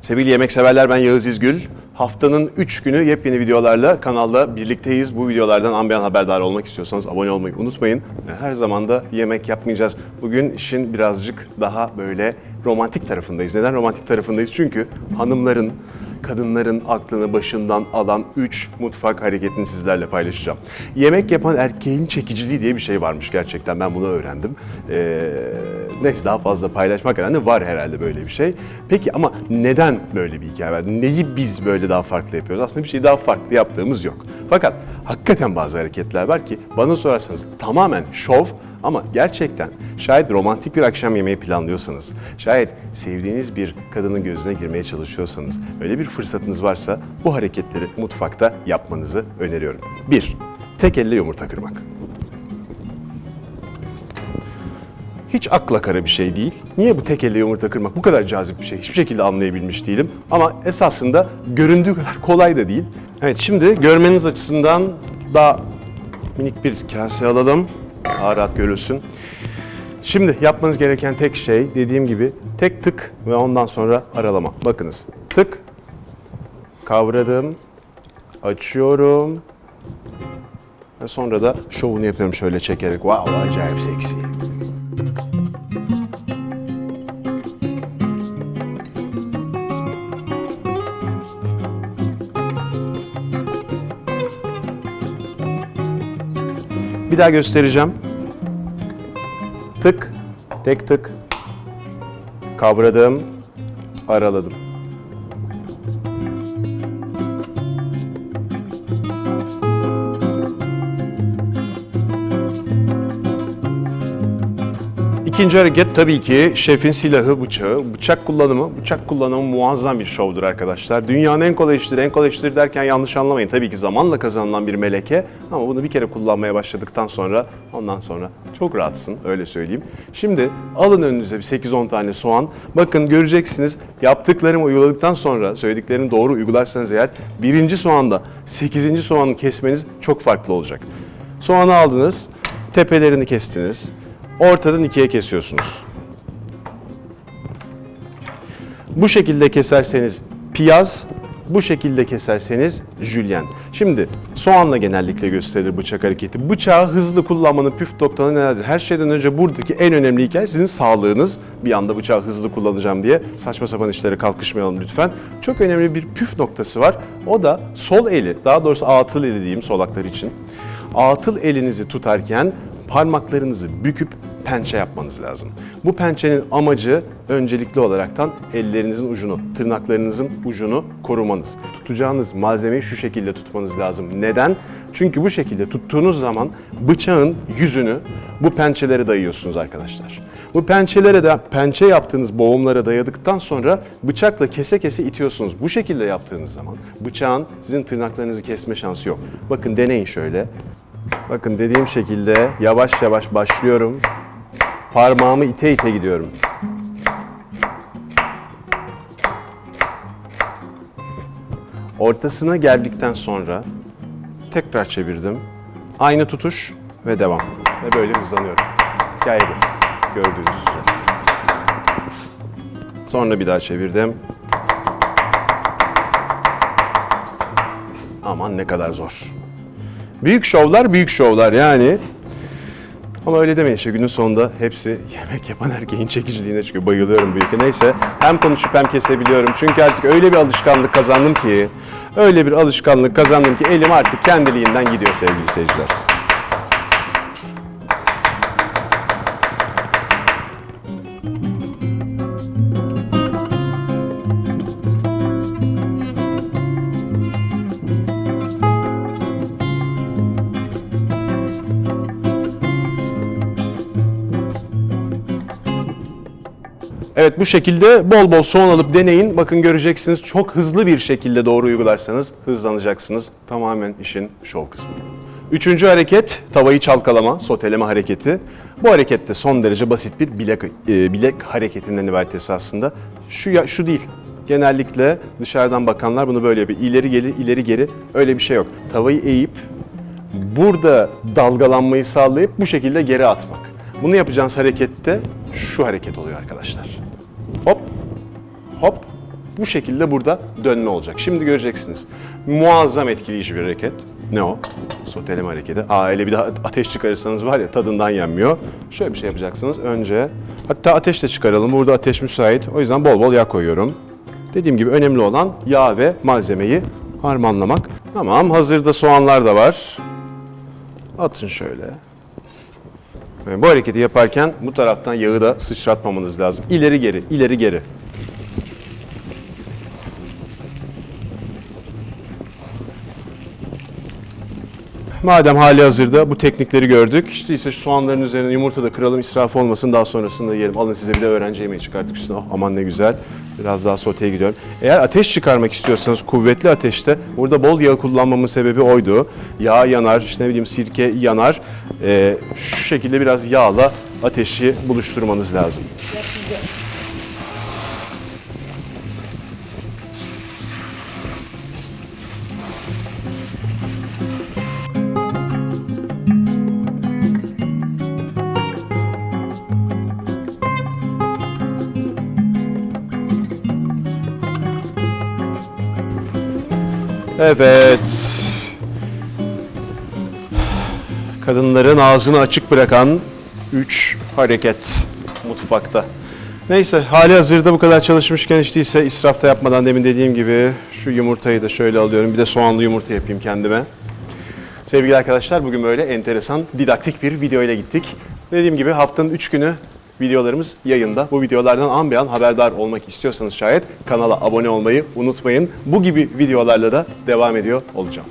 Sevgili yemek severler ben Yağız İzgül. Haftanın 3 günü yepyeni videolarla kanalda birlikteyiz. Bu videolardan an be an haberdar olmak istiyorsanız abone olmayı unutmayın. Her zaman da yemek yapmayacağız. Bugün işin birazcık daha böyle romantik tarafındayız. Neden romantik tarafındayız? Çünkü hanımların, kadınların aklını başından alan 3 mutfak hareketini sizlerle paylaşacağım. Yemek yapan erkeğin çekiciliği diye bir şey varmış gerçekten. Ben bunu öğrendim. Ee, neyse daha fazla paylaşmak önemli. Var herhalde böyle bir şey. Peki ama neden böyle bir hikaye var? Neyi biz böyle daha farklı yapıyoruz? Aslında bir şeyi daha farklı yaptığımız yok. Fakat hakikaten bazı hareketler var ki bana sorarsanız tamamen şov ama gerçekten şayet romantik bir akşam yemeği planlıyorsanız, şayet sevdiğiniz bir kadının gözüne girmeye çalışıyorsanız, öyle bir fırsatınız varsa bu hareketleri mutfakta yapmanızı öneriyorum. 1. Tek elle yumurta kırmak. Hiç akla kara bir şey değil. Niye bu tek elle yumurta kırmak bu kadar cazip bir şey? Hiçbir şekilde anlayabilmiş değilim. Ama esasında göründüğü kadar kolay da değil. Evet şimdi görmeniz açısından daha minik bir kase alalım. Daha rahat görülsün. Şimdi yapmanız gereken tek şey dediğim gibi tek tık ve ondan sonra aralama. Bakınız tık kavradım, açıyorum ve sonra da şovunu yapıyorum şöyle çekerek. Wow acayip seksi. Bir daha göstereceğim. Tık, tek tık. Kavradım, araladım. İkinci hareket tabii ki şefin silahı bıçağı. Bıçak kullanımı, bıçak kullanımı muazzam bir şovdur arkadaşlar. Dünyanın en kolay işleri, en kolay işleri derken yanlış anlamayın. Tabii ki zamanla kazanılan bir meleke ama bunu bir kere kullanmaya başladıktan sonra ondan sonra çok rahatsın öyle söyleyeyim. Şimdi alın önünüze bir 8-10 tane soğan. Bakın göreceksiniz yaptıklarımı uyguladıktan sonra söylediklerimi doğru uygularsanız eğer birinci soğanda 8. soğanı kesmeniz çok farklı olacak. Soğanı aldınız, tepelerini kestiniz. Ortadan ikiye kesiyorsunuz. Bu şekilde keserseniz piyaz, bu şekilde keserseniz jülyen. Şimdi soğanla genellikle gösterilir bıçak hareketi. Bıçağı hızlı kullanmanın püf noktaları nelerdir? Her şeyden önce buradaki en önemli hikaye sizin sağlığınız. Bir anda bıçağı hızlı kullanacağım diye saçma sapan işlere kalkışmayalım lütfen. Çok önemli bir püf noktası var. O da sol eli, daha doğrusu atıl eli diyeyim solaklar için. Atıl elinizi tutarken parmaklarınızı büküp pençe yapmanız lazım. Bu pençenin amacı öncelikli olaraktan ellerinizin ucunu, tırnaklarınızın ucunu korumanız. Tutacağınız malzemeyi şu şekilde tutmanız lazım. Neden? Çünkü bu şekilde tuttuğunuz zaman bıçağın yüzünü bu pençelere dayıyorsunuz arkadaşlar. Bu pençelere de pençe yaptığınız boğumlara dayadıktan sonra bıçakla kese kese itiyorsunuz. Bu şekilde yaptığınız zaman bıçağın sizin tırnaklarınızı kesme şansı yok. Bakın deneyin şöyle. Bakın dediğim şekilde yavaş yavaş başlıyorum. Parmağımı ite ite gidiyorum. Ortasına geldikten sonra tekrar çevirdim. Aynı tutuş ve devam. Ve böyle hızlanıyorum. Hikaye bu. Gördüğünüz üzere. Sonra bir daha çevirdim. Aman ne kadar zor. Büyük şovlar büyük şovlar yani. Ama öyle demeyin işte günün sonunda hepsi yemek yapan erkeğin çekiciliğine çıkıyor. Bayılıyorum büyük. Neyse hem konuşup hem kesebiliyorum. Çünkü artık öyle bir alışkanlık kazandım ki, öyle bir alışkanlık kazandım ki elim artık kendiliğinden gidiyor sevgili seyirciler. Evet bu şekilde bol bol soğan alıp deneyin. Bakın göreceksiniz çok hızlı bir şekilde doğru uygularsanız hızlanacaksınız. Tamamen işin şov kısmı. Üçüncü hareket tavayı çalkalama, soteleme hareketi. Bu hareket de son derece basit bir bilek, e, bilek hareketinden ibaret esasında. Şu, ya- şu değil. Genellikle dışarıdan bakanlar bunu böyle yapıyor. İleri geri, ileri geri öyle bir şey yok. Tavayı eğip burada dalgalanmayı sağlayıp bu şekilde geri atmak. Bunu yapacağınız harekette şu hareket oluyor arkadaşlar. Hop, hop. Bu şekilde burada dönme olacak. Şimdi göreceksiniz. Muazzam etkileyici bir hareket. Ne o? Soteleme hareketi. Aa öyle bir de ateş çıkarırsanız var ya tadından yenmiyor. Şöyle bir şey yapacaksınız. Önce hatta ateş de çıkaralım. Burada ateş müsait. O yüzden bol bol yağ koyuyorum. Dediğim gibi önemli olan yağ ve malzemeyi harmanlamak. Tamam hazırda soğanlar da var. Atın şöyle. Bu hareketi yaparken bu taraftan yağı da sıçratmamanız lazım. İleri geri, ileri geri. Madem hali hazırda bu teknikleri gördük, işte ise şu soğanların üzerine yumurta da kıralım, israf olmasın, daha sonrasında yiyelim. Alın size bir de öğrenci yemeği çıkarttık üstüne. Oh, aman ne güzel. Biraz daha soteye gidiyorum. Eğer ateş çıkarmak istiyorsanız kuvvetli ateşte, burada bol yağ kullanmamın sebebi oydu. Yağ yanar, işte ne bileyim sirke yanar. Ee, şu şekilde biraz yağla ateşi buluşturmanız lazım. Evet. Kadınların ağzını açık bırakan 3 hareket mutfakta. Neyse hali hazırda bu kadar çalışmışken hiç değilse israfta yapmadan demin dediğim gibi şu yumurtayı da şöyle alıyorum. Bir de soğanlı yumurta yapayım kendime. Sevgili arkadaşlar bugün böyle enteresan, didaktik bir video ile gittik. Dediğim gibi haftanın 3 günü videolarımız yayında. Bu videolardan an be an haberdar olmak istiyorsanız şayet kanala abone olmayı unutmayın. Bu gibi videolarla da devam ediyor olacağım.